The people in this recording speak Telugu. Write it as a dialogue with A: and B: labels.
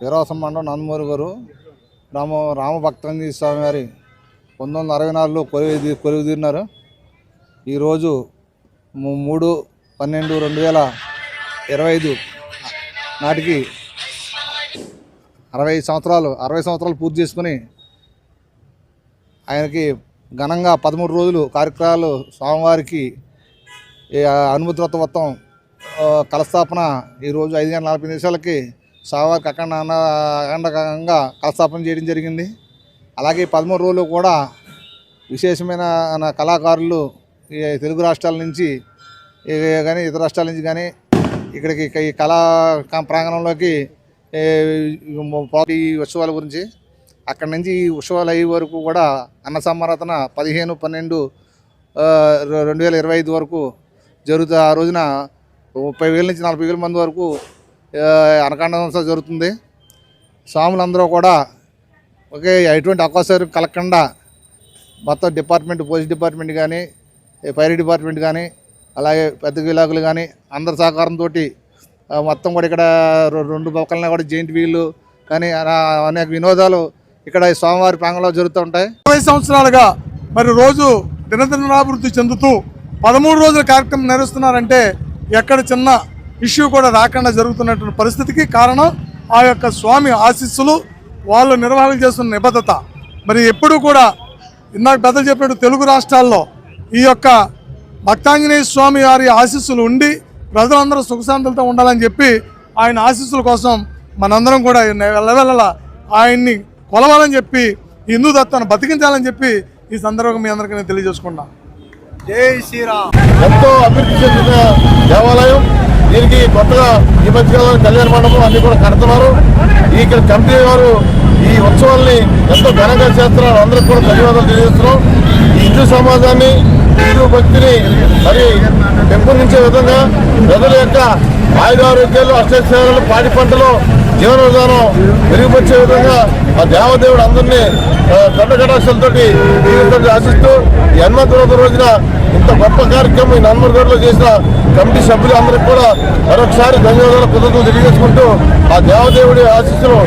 A: వీరవాసం మండలం నందమూరి గారు. రామ రామభక్తాంజలి స్వామివారి పంతొమ్మిది వందల అరవై నాలుగులో కొలువు కొలువు తీరినారు. ఈరోజు మూడు పన్నెండు రెండు వేల ఇరవై ఐదు నాటికి అరవై సంవత్సరాలు అరవై సంవత్సరాలు పూర్తి చేసుకుని ఆయనకి ఘనంగా పదమూడు రోజులు కార్యక్రమాలు స్వామివారికి ఈ అనుమతి మొత్తం కలస్థాపన ఈరోజు ఐదు గంటల నలభై నిమిషాలకి స్వామివారికి అఖండ అఖండకంగా కలస్థాపన చేయడం జరిగింది. అలాగే పదమూడు రోజులు కూడా విశేషమైన కళాకారులు ఈ తెలుగు రాష్ట్రాల నుంచి కానీ ఇతర రాష్ట్రాల నుంచి కానీ ఇక్కడికి ఈ కళా ప్రాంగణంలోకి ఈ ఉత్సవాల గురించి అక్కడి నుంచి ఈ ఉత్సవాలు అయ్యే వరకు కూడా అన్న సమారాధన పదిహేను పన్నెండు రెండు వేల ఇరవై ఐదు వరకు జరుగుతూ ఆ రోజున ముప్పై వేల నుంచి నలభై వేల మంది వరకు అనకాండ సంస్థ జరుగుతుంది. స్వాములందరూ కూడా ఒకే ఎటువంటి అవకాశాలు కలగకుండా మొత్తం డిపార్ట్మెంట్ పోలీస్ డిపార్ట్మెంట్ కానీ ఫైర్ డిపార్ట్మెంట్ కానీ అలాగే పెద్ద విలాకులు కానీ అందరి సహకారంతో మొత్తం కూడా ఇక్కడ రెండు పక్కన కూడా జెయింట్ వీళ్ళు కానీ అలా అనేక వినోదాలు ఇక్కడ ఈ స్వామివారి ప్రాంగంలో జరుగుతూ ఉంటాయి.
B: ఇరవై సంవత్సరాలుగా మరి రోజు దినదినాభివృద్ధి చెందుతూ పదమూడు రోజుల కార్యక్రమం నిర్వహిస్తున్నారంటే ఎక్కడ చిన్న ఇష్యూ కూడా రాకుండా జరుగుతున్నటువంటి పరిస్థితికి కారణం ఆ యొక్క స్వామి ఆశీస్సులు వాళ్ళు నిర్వహణ చేస్తున్న నిబద్ధత. మరి ఎప్పుడూ కూడా ఇందాక పెద్దలు చెప్పినట్టు తెలుగు రాష్ట్రాల్లో ఈ యొక్క భక్తాంజనేయ స్వామి వారి ఆశీస్సులు ఉండి ప్రజలందరూ సుఖశాంతులతో ఉండాలని చెప్పి ఆయన ఆశీస్సుల కోసం మనందరం కూడా వెళ్ళవెళ్ళలా ఆయన్ని కొలవాలని చెప్పి హిందూ దత్తాన్ని బతికించాలని చెప్పి ఈ సందర్భంగా మీ అందరికీ నేను తెలియజేసుకున్నాను జై శ్రీరామ్.
C: ఎంతో అభివృద్ధి చెందిన దేవాలయం దీనికి కొత్తగా ఈ మధ్యకాలంలో కళ్యాణ మండపం అన్ని కూడా కడుతున్నారు. ఈ ఇక్కడ కమిటీ వారు ఈ ఉత్సవాల్ని ఎంతో ఘనంగా చేస్తున్నారు. అందరికి కూడా ధన్యవాదాలు తెలియజేస్తున్నాం. ఈ హిందూ సమాజాన్ని హిందూ భక్తిని మరి పెంపొందించే విధంగా ప్రజల యొక్క ఆయుధారోగ్యాలు అష్టసేవలు పాడి పంటలు జీవన విధానం మెరుగుపరిచే విధంగా ఆ దేవదేవుడు అందరినీ దండకటాక్షలతో జీవితంతో ఆశిస్తూ ఈ హనుమంత రోజున ఇంత గొప్ప కార్యక్రమం ఈ నన్మర్గడ్లో చేసిన కమిటీ సభ్యులు అందరికీ కూడా మరొకసారి ధన్యవాదాలు కృతజ్ఞతలు తెలియజేసుకుంటూ ఆ దేవదేవుడి ఆశీస్సులు